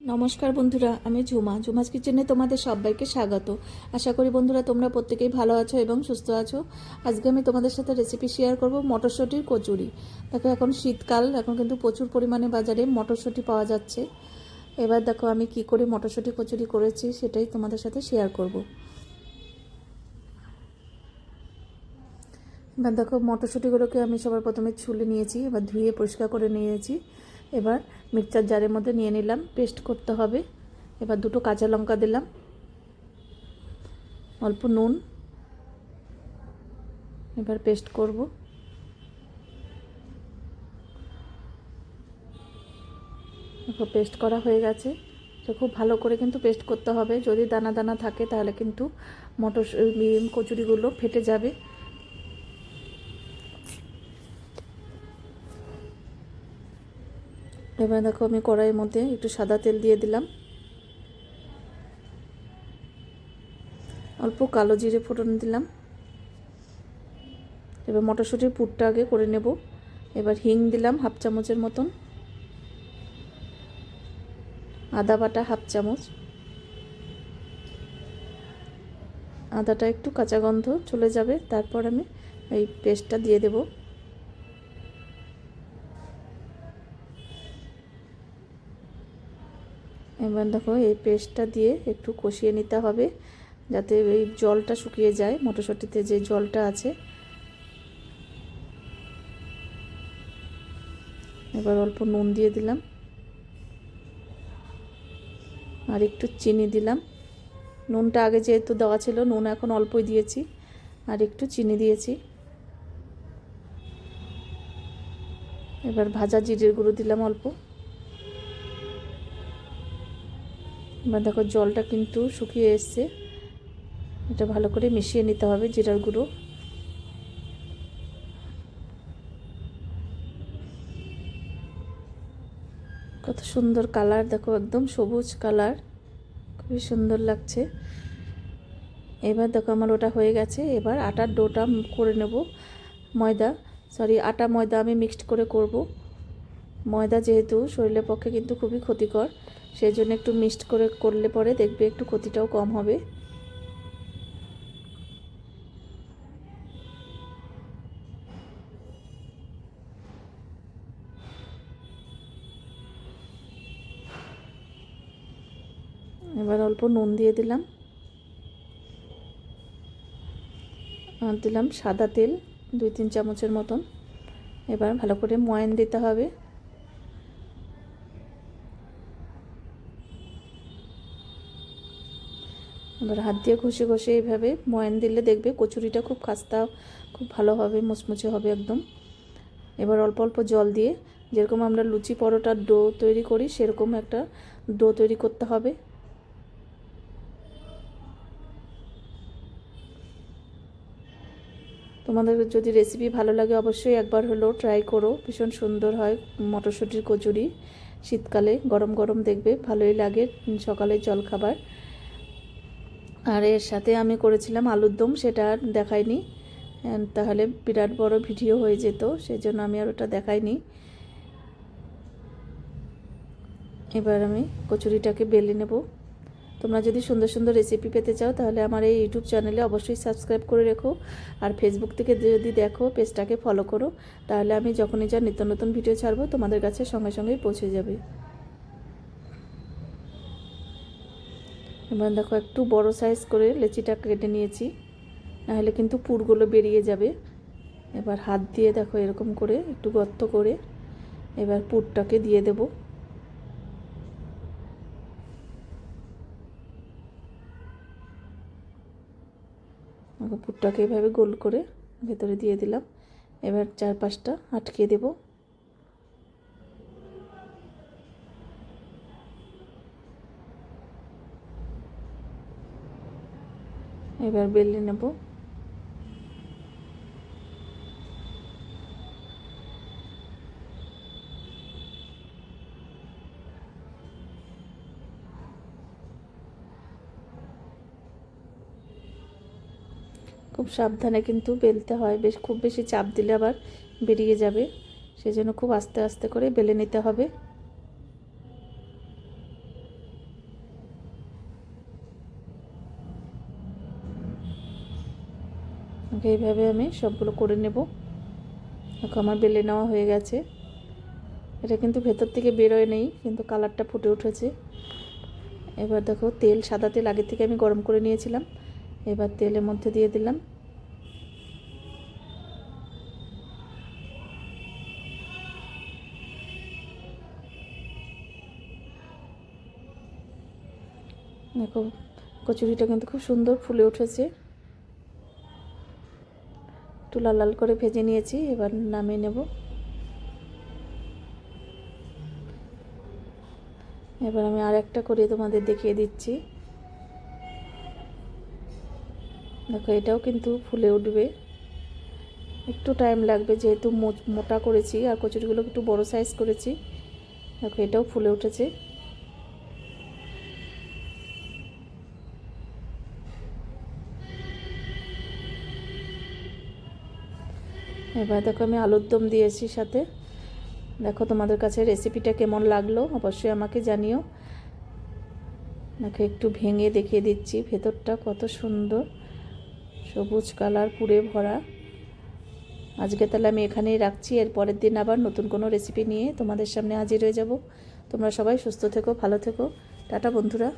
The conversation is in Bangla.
নমস্কার বন্ধুরা, আমি ঝুমা। ঝুমাস কিচেনে তোমাদের সবাইকে স্বাগত। আশা করি বন্ধুরা তোমরা প্রত্যেকেই ভালো আছো এবং সুস্থ আছো। আজকে আমি তোমাদের সাথে রেসিপি শেয়ার করব মটরশুঁটির কচুরি। দেখো, এখন শীতকাল, এখন কিন্তু প্রচুর পরিমাণে বাজারে মটরশুঁটি পাওয়া যাচ্ছে। এবার দেখো, আমি কি করে মটরশুঁটি কচুরি করেছি সেটাই তোমাদের সাথে শেয়ার করব। এবার দেখো, মটরশুঁটিগুলোকে আমি সবার প্রথমে ছুলে নিয়েছি, এবার ধুয়ে পরিষ্কার করে নিয়েছি। এবার মিক্সচার জারের মধ্যে নিয়ে নিলাম, পেস্ট করতে হবে। এবার দুটো কাঁচা লঙ্কা দিলাম, অল্প নুন। এবার পেস্ট করব। পেস্ট করা হয়ে গেছে। তো খুব ভালো করে কিন্তু পেস্ট করতে হবে। যদি দানা দানা থাকে তাহলে কিন্তু মটর কচুরিগুলো ফেটে যাবে। এবার দেখো আমি কড়াইয়ের মধ্যে একটু সাদা তেল দিয়ে দিলাম। অল্প কালো জিরে ফোড়ন দিলাম। এবার মটরশুঁটির পুরটা আগে করে নেব। এবার হিং দিলাম হাফ চামচের মতন। আদা বাটা হাফ চামচ। আদাটা একটু কাঁচা গন্ধ চলে যাবে। তারপর আমি এই পেস্টটা দিয়ে দেবো। এবার দেখো এই পেস্টটা দিয়ে একটু কষিয়ে নিতে হবে, যাতে এই জলটা শুকিয়ে যায় মটরশুঁটিতে যে জলটা আছে। এবার অল্প নুন দিয়ে দিলাম। আর একটু চিনি দিলাম। নুনটা আগে যেহেতু দেওয়া ছিল, নুন এখন অল্পই দিয়েছি। আর একটু চিনি দিয়েছি। এবার ভাজা জিরের গুঁড়ো দিলাম অল্প। এবার দেখো জলটা কিন্তু শুকিয়ে এসছে। এটা ভালো করে মিশিয়ে নিতে হবে জিরার গুঁড়ো। কত সুন্দর কালার, দেখো একদম সবুজ কালার। খুবই সুন্দর লাগছে। এবার দেখো আমার ওটা হয়ে গেছে। এবার আটার ডোটা করে নেব। ময়দা সরি আটা ময়দা আমি মিক্সড করে করব। ময়দা যেহেতু শরীরের পক্ষে কিন্তু খুবই ক্ষতিকর। সেই জন্য একটু মিক্সড করে করলে পরে দেখবে একটু ক্ষতিটাও কম হবে। এবার অল্প নুন দিয়ে দিলাম। দিলাম সাদা তেল দুই তিন চামচের মতন। এবার ভালো করে ময়ান দিতে হবে। এবার হাত দিয়ে ঘষে ঘষে এইভাবে ময়ান দিলে দেখবে কচুরিটা খুব খাস্তা, খুব ভালো হবে, মুচমুচে হবে একদম। এবার অল্প অল্প জল দিয়ে যেরকম আমরা লুচি পরোটার ডো তৈরি করি, সেরকম একটা ডো তৈরি করতে হবে। তোমাদের যদি রেসিপি ভালো লাগে অবশ্যই একবার হলেও ট্রাই করো। ভীষণ সুন্দর হয় মটরশুঁটির কচুরি। শীতকালে গরম গরম দেখবে, ভালোই লাগে সকালে জল খাবার আর এর সাথে আমি করেছিলাম আলুর দম, সেটা আর দেখাইনি। তাহলে বিরাট বড় ভিডিও হয়ে যেত সেই জন্য আমি আর ওটা দেখাইনি। এবার আমি কচুরিটাকে বেলে নেব। তোমরা যদি সুন্দর সুন্দর রেসিপি পেতে চাও, তাহলে আমার এই ইউটিউব চ্যানেলে অবশ্যই সাবস্ক্রাইব করে রেখো। আর ফেসবুক থেকে যদি দেখো, পেজটাকে ফলো করো, তাহলে আমি যখনই যা নিত্য নতুন ভিডিও ছাড়বো, তোমাদের কাছে সঙ্গে সঙ্গেই পৌঁছে যাবে। এবার দেখো একটু বড় সাইজ করে লেচিটা কেটে নিয়েছি, নাহলে কিন্তু পুরগুলো বেরিয়ে যাবে। এবার হাত দিয়ে দেখো এরকম করে একটু গর্ত করে এবার পুরটাকে দিয়ে দেব। পুরটাকে এভাবে গোল করে ভেতরে দিয়ে দিলাম। এবার চারপাশটা আটকে দেবো। এবার বেলে নেব। খুব সাবধানে কিন্তু বেলতে হয়। বেশ, খুব বেশি চাপ দিলে আবার বেরিয়ে যাবে। সেজন্য খুব আস্তে আস্তে করে বেলে নিতে হবে। এইভাবে আমি সবগুলো করে নেব। দেখো, আমার বেলে নেওয়া হয়ে গেছে। এটা কিন্তু ভেতর থেকে বেরোয় নেই, কিন্তু কালারটা ফুটে উঠেছে। এবার দেখো, তেল, সাদা তেল আগের থেকে আমি গরম করে নিয়েছিলাম। এবার তেলের মধ্যে দিয়ে দিলাম। দেখো, কচুরিটা কিন্তু খুব সুন্দর ফুলে উঠেছে। একটু লাল লাল করে ভেজে নিয়েছি, এবার নামিয়ে নেব। এবার আমি আর একটা করে তোমাদের দেখিয়ে দিচ্ছি। দেখো, এটাও কিন্তু ফুলে উঠবে। একটু টাইম লাগবে, যেহেতু মোটা করেছি আর কচুরিগুলো একটু বড় সাইজ করেছি। দেখো, এটাও ফুলে উঠেছে। এবার দেখো আমি আলুর দম দিয়েছি সাথে। দেখো তোমাদের কাছে রেসিপিটা কেমন লাগল অবশ্যই আমাকে জানিও। দেখো একটু ভেঙে দেখিয়ে দিচ্ছি, ভেতরটা কত সুন্দর। সবুজ কালার, পুড়ে ভরা। আজকে তাহলে আমি এখানেই রাখছি, এর পরের দিন আবার নতুন কোনো রেসিপি নিয়ে তোমাদের সামনে হাজির হয়ে যাব। তোমরা সবাই সুস্থ থেকো, ভালো থেকো। টাটা বন্ধুরা।